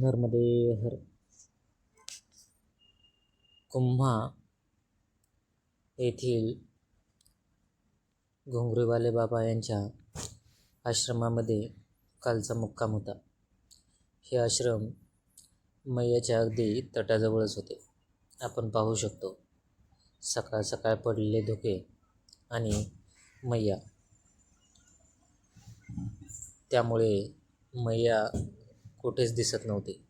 नर्मदे हर कुम्हा येथील घोंगरेवाले बाबा यांच्या आश्रमामध्ये कालचा मुक्काम होता. हे आश्रम मैयाच्या अगदी तटाजवळच होते. आपण पाहू शकतो सकाळ सकाळ पडलेले धुके आणि मैया. त्यामुळे मैया कुठेच दिसत नव्हते.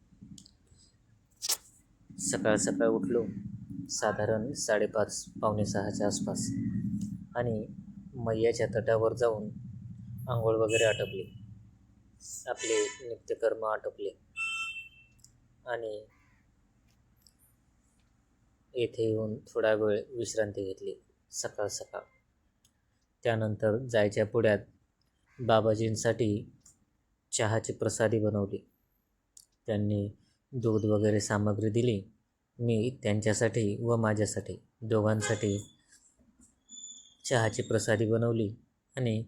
सकाळ सकाळ उठलो साधारण साडेपाच पावणे सहाच्या आसपास. आणि मैयाच्या तटावर जाऊन आंघोळ वगैरे आटपली. आपले नित्यकर्म आटपले. आणि येथे येऊन थोडा वेळ विश्रांती घेतली सकाळ सकाळ. त्यानंतर जायच्या पुढ्यात बाबाजींसाठी चहाची प्रसादी बनवली. त्यांनी दूध वगैरे सामग्री दिली. मी त्यांच्यासाठी व माझ्यासाठी दोघांसाठी चहाची प्रसादी बनवली आणि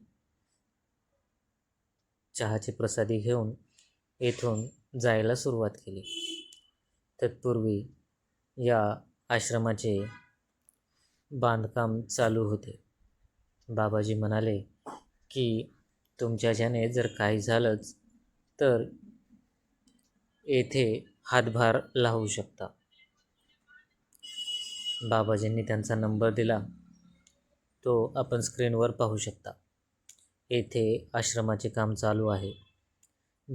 चहाची प्रसादी घेऊन येथून जायला सुरुवात केली. तत्पूर्वी या आश्रमाचे बांधकाम चालू होते. बाबाजी म्हणाले की तुमच्याच्याने जर काही झालंच तर येथे हातभार लावू शकता. बाबाजींनी त्यांचा नंबर दिला. तो आपण स्क्रीनवर पाहू शकता. येथे आश्रमाचे काम चालू आहे.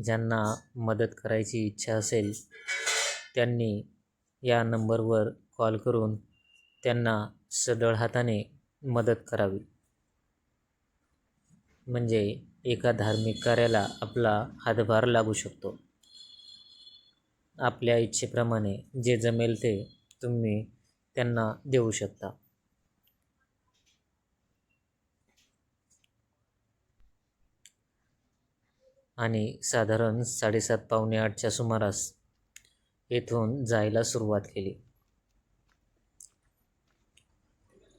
ज्यांना मदत करायची इच्छा असेल त्यांनी या नंबरवर कॉल करून त्यांना सदळ हाताने मदत करावी. म्हणजे एका धार्मिक कार्याला आपला हातभार लागू शकतो. आपल्या इच्छेप्रमाणे जे जमेल ते तुम्ही त्यांना देऊ शकता. आणि साधारण साडेसात पावणे आठच्या सुमारास येथून जायला सुरुवात केली.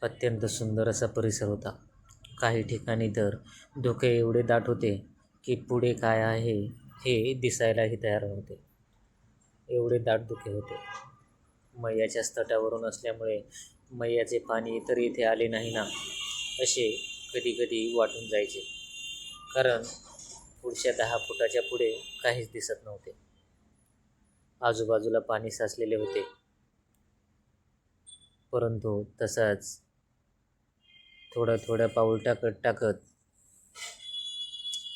अत्यंत सुंदर असा परिसर होता. काही ठिकाणी तर धुके एवढे दाट होते की पुढे काय आहे हे दिसायलाही तयार होते एवढे दाटदुखी होते. मैयाच्या तटावरून असल्यामुळे मैयाचे पाणी तर इथे आले नाही ना असे कधीकधी वाटून जायचे. कारण पुढच्या दहा फुटाच्या पुढे काहीच दिसत नव्हते. आजूबाजूला पाणी साचलेले होते. परंतु तसाच थोडं थोडं पाऊल टाकत टाकत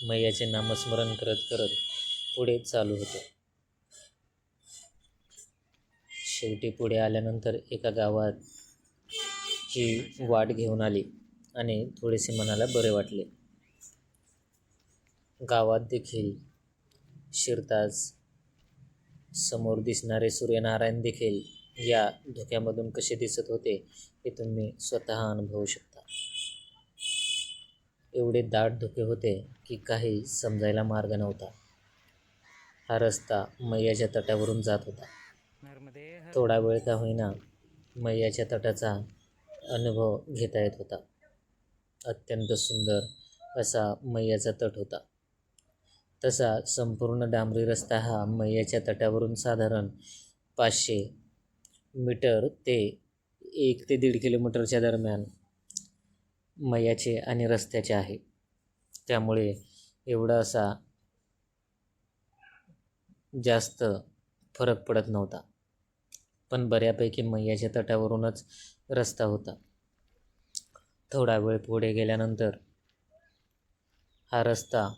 मैयाचे नामस्मरण करत करत पुढे चालू होतो. शेवटी पुढे आल्यानंतर एका गावात ही वाट घेऊन आली आणि थोडेसे मनाला बरे वाटले. गावात देखील शिरताच समोर दिसणारे सूर्यनारायण देखील या धुक्यामधून कसे दिसत होते हे तुम्ही स्वतः अनुभवू शकता. एवढे दाट धुके होते की काही समजायला मार्ग नव्हता. हा रस्ता मैयाच्या तटावरून जात होता. थोडा वेळ का होईना मैयाच्या तटाचा अनुभव घेता येत होता. अत्यंत सुंदर असा मैयाचा तट होता. तसा संपूर्ण डांबरी रस्ता हा मैयाच्या तटावरून साधारण पाचशे मीटर ते एक ते दीड किलोमीटरच्या दरम्यान मैयाचे आणि रस्त्याचे आहे. त्यामुळे एवढा असा जास्त फरक पडत नव्हता. पण बऱ्यापैकी मैयाच्या तटावरूनच रस्ता होता. थोडा वेळ पुढे गेल्यानंतर हा रस्ता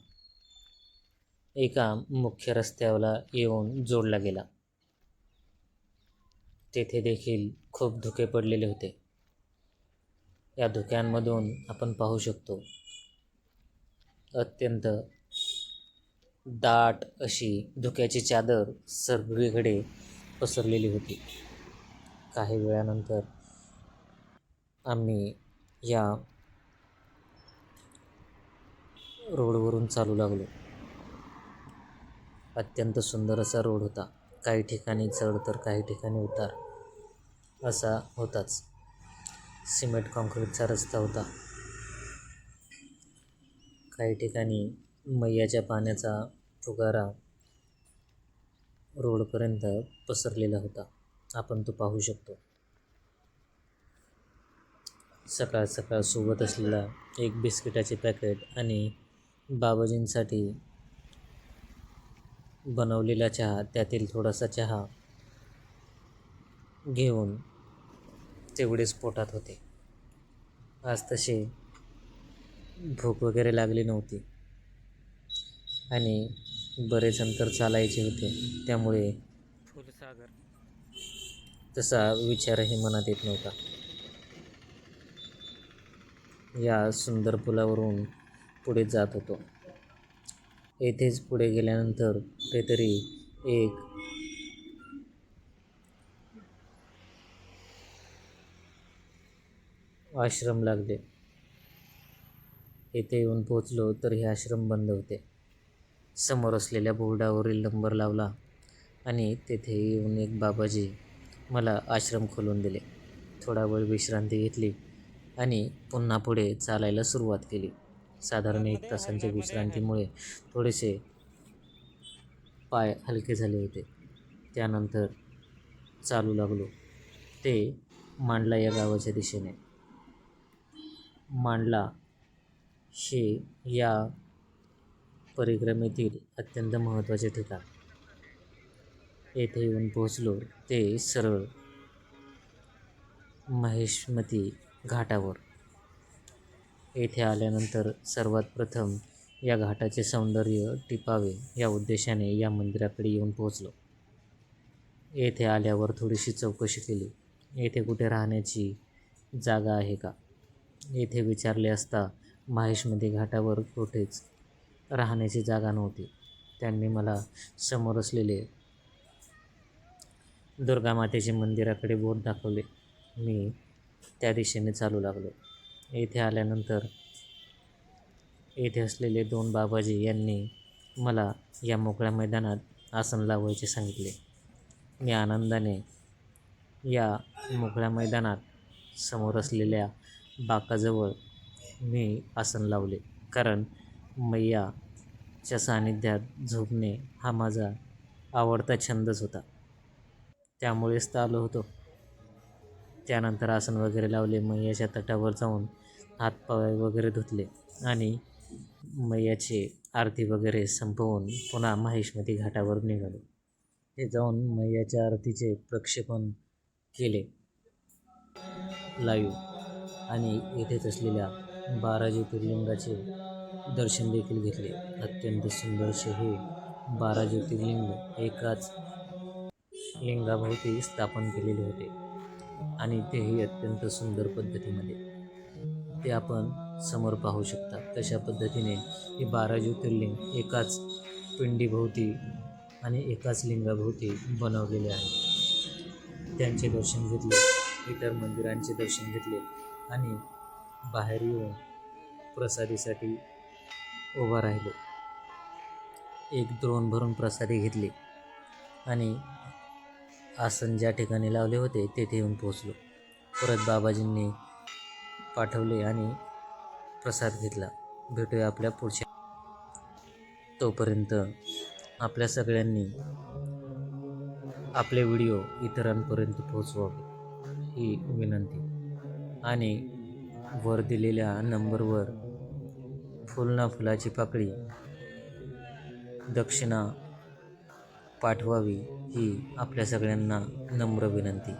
एका मुख्य रस्त्याला येऊन जोडला गेला. तेथे देखील खूप धुके पडलेले होते. या धुक्यांमधून आपण पाहू शकतो अत्यंत दाट अशी धुक्याची चादर सगळीकडे पसरलेली होती. काही वेळानंतर आम्ही या रोडवरून चालू लागलो. अत्यंत सुंदर असा रोड होता. काही ठिकाणी चढ तर काही ठिकाणी उतार असा होताच. सिमेंट काँक्रीटचा रस्ता होता. काही ठिकाणी मैयाच्या पाण्याचा फुगारा रोडपर्यंत पसरलेला होता. आपण तो पाहू शकतो. सकाळ सकाळ सोबत असलेला एक बिस्किटाचे पॅकेट आणि बाबाजींसाठी बनवलेला चहा त्यातील थोडासा चहा घेऊन तेवढेच पोटात होते. आज तसे भूक वगैरे लागली नव्हती. आणि बरेच अंतर चालायचे होते. त्यामुळे फुलसागर. तसा विचारही मनात येत नव्हता. या सुंदर पुलावरून पुढे जात होतो. येथेच पुढे गेल्यानंतर कुठेतरी एक आश्रम लागले. येथे येऊन पोचलो तर हे आश्रम बंद होते. समोर असलेल्या बोर्डावरील नंबर लावला आणि तेथे येऊन एक बाबाजी मला आश्रम खोलून दिले. थोडा वेळ विश्रांती घेतली आणि पुन्हा पुढे चालायला सुरुवात केली. साधारण एक तासांच्या विश्रांतीमुळे थोडेसे पाय हलके झाले होते. त्यानंतर चालू लागलो. ते मांडला या गावाच्या दिशेने. मांडला हे या परिक्रमेतील अत्यंत महत्त्वाचे ठिकाण. येथे येऊन पोहोचलो ते सरळ महेशमती घाटावर. येथे आल्यानंतर सर्वात प्रथम या घाटाचे सौंदर्य टिपावे या उद्देशाने या मंदिराकडे येऊन पोहोचलो. येथे आल्यावर थोडीशी चौकशी केली. येथे कुठे राहण्याची जागा आहे का? येथे विचारले असता महेशमती घाटावर कुठेच राहण्याची जागा नव्हती. त्यांनी मला समोर असलेले दुर्गामातेचे मंदिराकडे बोट दाखवले. मी त्या दिशेने चालू लागलो. येथे आल्यानंतर येथे असलेले दोन बाबाजी यांनी मला या मोकळ्या मैदानात आसन लावायचे सांगितले. मी आनंदाने या मोकळ्या मैदानात समोर असलेल्या बाकाजवळ मी आसन लावले. कारण मैयाच्या सानिध्यात झोपणे हा माझा आवडता छंदच होता. त्यामुळेच तर आलो होतो. त्यानंतर आसन वगैरे लावले मैयाच्या तटावर जाऊन हातपाय वगैरे धुतले आणि मैयाची आरती वगैरे संपवून पुन्हा महेशमती घाटावर निघालो. ते जाऊन मैयाच्या आरतीचे प्रक्षेपण केले. लाईव्ह आणि येथेच असलेल्या बारा ज्योतिर्लिंगाचे दर्शन देखील घेतले. अत्यंत सुंदरसे हे बारा ज्योतिर्लिंग एकाच लिंगाभोवती स्थापन केलेले होते. आणि तेही अत्यंत सुंदर पद्धतीमध्ये. ते आपण समोर पाहू शकता. तशा पद्धतीने हे बारा ज्योतिर्लिंग एकाच पिंडीभोवती आणि एकाच लिंगाभोवती बनवलेले आहे. त्यांचे दर्शन घेतले इतर मंदिरांचे दर्शन घेतले आणि बाहेर येऊन प्रसादीसाठी उभा राहिलो. एक द्रोण भरून प्रसादी घेतली आणि आसन ज्या ठिकाणी लावले होते तेथे येऊन पोचलो परत बाबाजींनी पाठवले आणि प्रसाद घेतला. भेटूया आपल्या पुढच्या तोपर्यंत आपल्या सगळ्यांनी आपले व्हिडिओ इतरांपर्यंत पोहोचवावे ही विनंती. आणि वर दिलेल्या नंबरवर फुलना फुलाची पाकळी दक्षिणा पाठवावी ही आपल्या सगळ्यांना नम्र विनंती.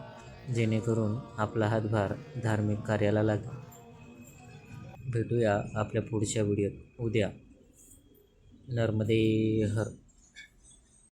जेणेकरून आपला हातभार धार्मिक कार्याला लागेल. भेटूया आपल्या पुढच्या व्हिडिओत. उद्या. नर्मदे हर